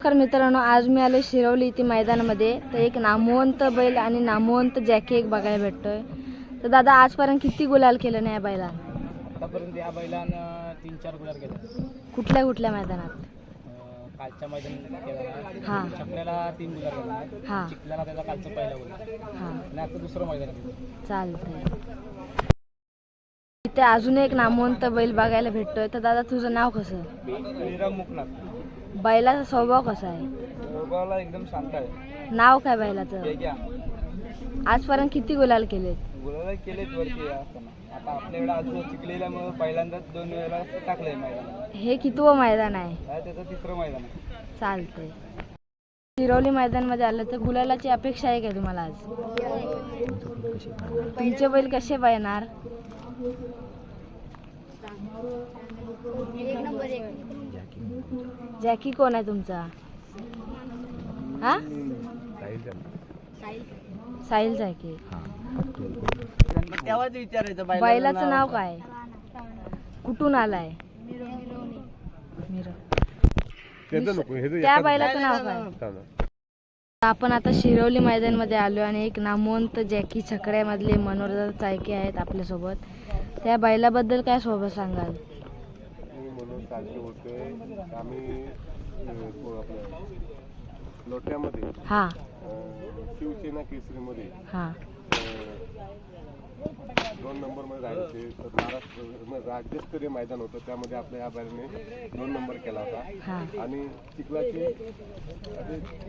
नमस्कार मित्रांनो आज मी आले शिरवली इथे मैदानामध्ये. तर एक नामवंत बैल आणि नामवंत जॅकी एक बघायला भेटतोय. तर दादा आजपर्यंत किती गुलाल केलं नाही या बैला आतापर्यंत या बैलानं तीन चार गुलार केले. कुठल्या कुठल्या मैदानात? अं, कालच्या मैदानात केला हां. छकड्याला तीन गुलार केला. हां. चिखल्याला त्याचा कालचं पहिला गुलार हां. आणि आता दुसरं मैदान चालतंय. इथे अजून एक नामवंत बैल बघायला भेटतोय. तर दादा तुझं नाव कसं? श्रीराम मुकनाथ. बैलाचा स्वभाव कसा आहे? एकदम शांत आहे. नाव काय बैलाचं? वेग्या आजपर्यंत किती गुलाल केले गुलाला केलेच वरती या असताना आता आपल्याकडे अजून चिखलेल्यामुळे पहिल्यांदाच दोन वेळेला टाकलंय मैदान. हे कितवं मैदान आहे? हा त्याचं तिसरं मैदान आहे. चालतंय. शिरवली मैदानमध्ये आलं तर गुलालाची अपेक्षा आहे का तुम्हाला आज? तुमचे बैल कसे पाहणार? जॅकी कोण आहे तुमचा? हा? साहिल जॅकी. तेव्हाच विचारायचं बैलाचं नाव काय? कुठून आलाय. त्या बैलाचं नाव काय? आपण आता शिरवली मैदानमध्ये आलो आणि एक नामवंत जॅकी छकड्यामधले मनोरंजन चायके आहेत आपल्यासोबत. त्या बैलाबद्दल काय सोबत सांगाल? सारखे होते. आम्ही अं, को- आपलं लोट्यामध्ये हा. शिवसेना केसरीमध्ये हा. दोन नंबरमध्ये होते तर महाराष्ट्र राज्यस्तरीय मैदान होतं. त्यामध्ये आपल्या या बैलाने दोन नंबर केला होता. आणि चिखलाची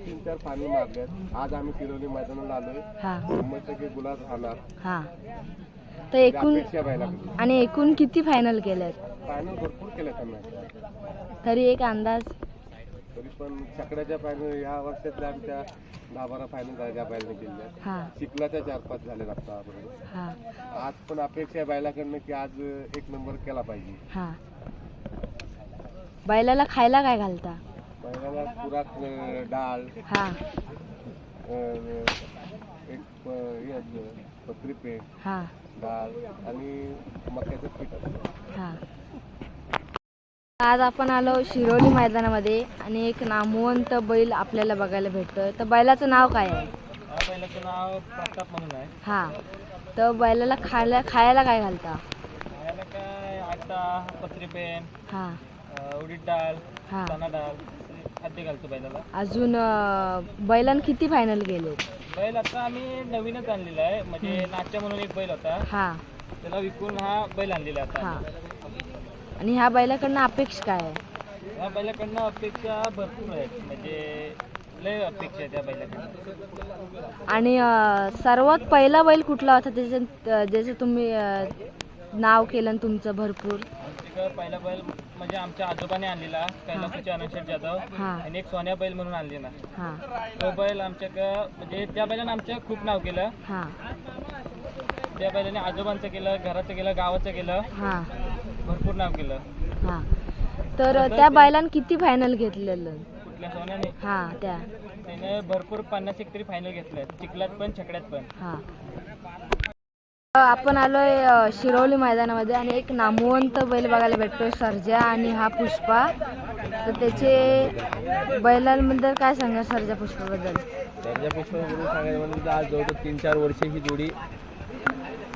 तीन चार पाणी मारल्यात. आज आम्ही शिरवली मैदानाला आलोय. हा. शंभर टक्के गुलाब राहणार. हा. तर एकूण अपेक्षा बैलाकडे आणि एकूण किती फायनल केलेत? फायनल भरपूर केले त्यांना तरी एक अंदाज? तरी पण छकड्याच्या फायनल या वर्षातल्या आमच्या दहा बारा फायनल झाल्या बैलाने केलेल्या हा. चिखलाच्या चार पाच झाले हा. आज पण अपेक्षा आहे बैलाकडनं की आज एक नंबर केला पाहिजे. हा. बैलाला खायला काय घालता? बैलाला पुरात डाळ हा. एक पत्री पेंट हा. डाळ आणि मक्याचं पीठ. हा. आज आपण आलो शिरोली मैदानामध्ये आणि एक नामवंत बैल आपल्याला बघायला भेटतोय. तर बैलाचं नाव काय आहे? या बैलाचं नाव प्रताप म्हणून आहे. हा. तर बैलाला खायला खायला काय घालता? याला काय? आटा पत्री पेन हा. उडीद डाळ हा. चणा डाळ असे खाद्य घालतो बैलाला. अजून अं, बैलानं किती फायनल गेले बैल आता आम्ही नवीनच आणलेला आहे. म्हणजे नाट्य म्हणून एक बैल होता. हा. त्याला विकून हा बैल आणलेला आहे हा. आता आणि ह्या बैलाकडनं अपेक्षा काय आहे? या बैलाकडनं अपेक्षा भरपूर आहेत. म्हणजे लय अपेक्षा त्या बैलाकडनं. आणि अं, सर्वात पहिला बैल कुठला होता? त्याचं ज्याचं तुम्ही अं, नाव केलं तुमचं भरपूर. पहिला बैल म्हणजे आमच्या आजोबाने आणलेला कैलासाचे अनंत जाधव हा. आणि एक सोन्या बैल म्हणून आणलेला. हा. तो बैल आमच्याकडं म्हणजे त्या बैलानं आमचं खूप नाव केलं. हा. त्या बैलाने आजोबांचं केलं घराचं केलं गावाचं केलं. हा. भरपूर नाव केलं. हा. तर त्या बैलानं किती फायनल घेतलेलं? कुठल्या सोन्याने? हा त्या. त्याने भरपूर पन्नास एक तरी फायनल घेतलं चिखलात पण छकड्यात पण. हा. आपण आलोय अ, शिरोली मैदानामध्ये आणि एक नामवंत बैल बघायला भेटतोय सर्जा आणि हा पुष्पा. तर त्याचे बैलांबद्दल काय सांगा सर्जा पुष्पाबद्दल? दर्जा पुष्प म्हणून सांगायचं म्हणजे आज जवळजवळ तीन चार वर्षे ही जोडी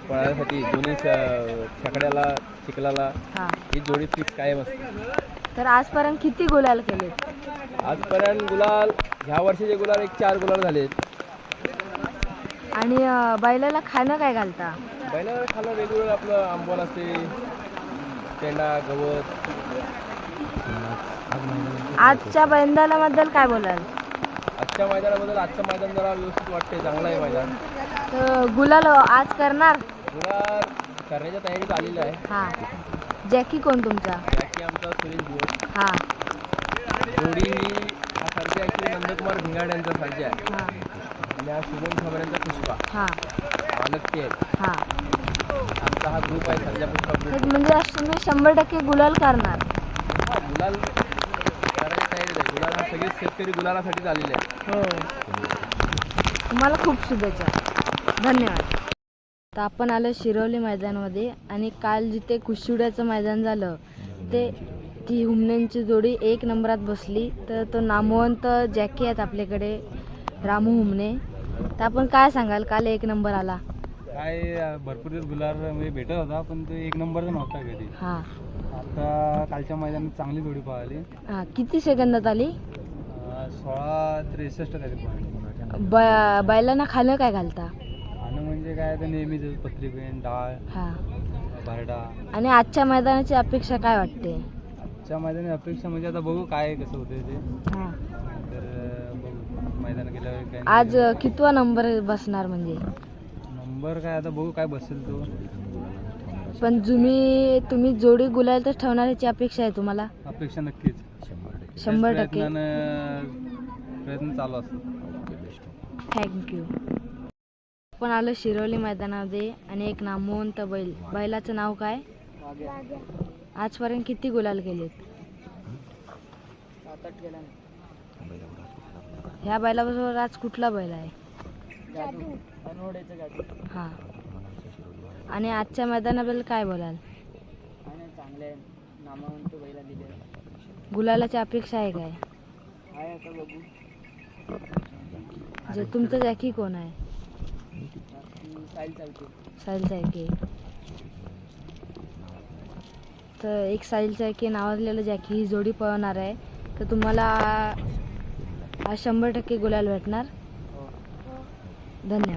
पळायसाठी दोन्ही छकड्याला चिखलाला हा. ही जोडी फिक्स कायम असते. तर आजपर्यंत किती गुलाल केले आजपर्यंत गुलाल ह्या वर्षीचे गुलाल एक चार गुलाल झालेत. आणि बैलाला खाणं काय घालता? बैला खाणं वेगवेगळं. आपलं आंबोल असते पेंडा गवत. आजच्या बैलाबद्दल काय बोलाल? आजच्या मैदानाबद्दल आजचं मैदान जरा व्यवस्थित वाटते चांगलं आहे मैदान. तर गुलाल आज करणार? गुलाल करण्याच्या तयारीत आलेलं आहे. हा. जॅकी कोण तुमचा? बाकी आमचा सुरेश दिवस हा. जोडी ही हा सरजे ॲक्च्युली नंदकुमार भिंगाड यांचा सरजे आहे. हा. हा शुभम खबऱ्यांचा पुष्पा. हा. आहेत हा. आमचा हा ग्रुप आहे सरजा पुष्पा तर म्हणजे तुम्ही शंभर टक्के गुलाल करणार. हा गुलाल करायची हा शेतकरी गुलालासाठीच आलेले आहेत. हो. तुम्हाला खूप शुभेच्छा. धन्यवाद. तर आपण आलो शिरवली मैदानामध्ये आणि काल जिथे कुशिवड्याचं मैदान झालं ते ती हुमण्यांची जोडी एक नंबरात बसली. तर तो नामवंत जॅकी आहेत आपल्याकडे रामू हुमणे तर आपण काय सांगाल? काल एक नंबर आला. काय भरपूर दिवस गुलार म्हणजे भेटत होता पण तो एक नंबरचा नव्हता कधी. हां. आता कालच्या मैदानात चांगली जोडी पळाली. हां किती सेकंदात आली? सोळा त्रेसष्ट काहीतरी ब बैलांना खाणं काय घालता? आणि म्हणजे काय तर नेहमीच पत्री पेन डाळ हां. भरडा. आणि आजच्या मैदानाची अपेक्षा काय वाटते? आजच्या मैदानी अपेक्षा म्हणजे आता बघू काय कसं होते ते. हां. मैदान आज कितवा नंबर बसणार म्हणजे? नंबर काय आता बघू काय बसेल तो. पण तुम्ही तुम्ही जोडी गुलाल तर ठेवण्याची अपेक्षा आहे तुम्हाला? अपेक्षा नक्कीच. शंभर टक्के. प्रयत्न चालू असतो. थँक्यू आपण आलो शिरोली मैदानामध्ये आणि एक नामवंत बैल. बैलाचं नाव काय? आजपर्यंत किती गुलाल केलेत ह्या बैलाबरोबर आज कुठला बैल आहे? हां. आणि आजच्या मैदानाबद्दल काय बोलाल? चांगले नामावंत बैला दिले गुलालाची अपेक्षा आहे काय? जे तुमचं जॅकी कोण आहे? साहिल चायके तर एक साहिल चायके नावाजलेलं जॅकी ही जोडी पळवणार आहे. तर तुम्हाला आज शंभर टक्के गुलाल भेटणार. धन्यवाद.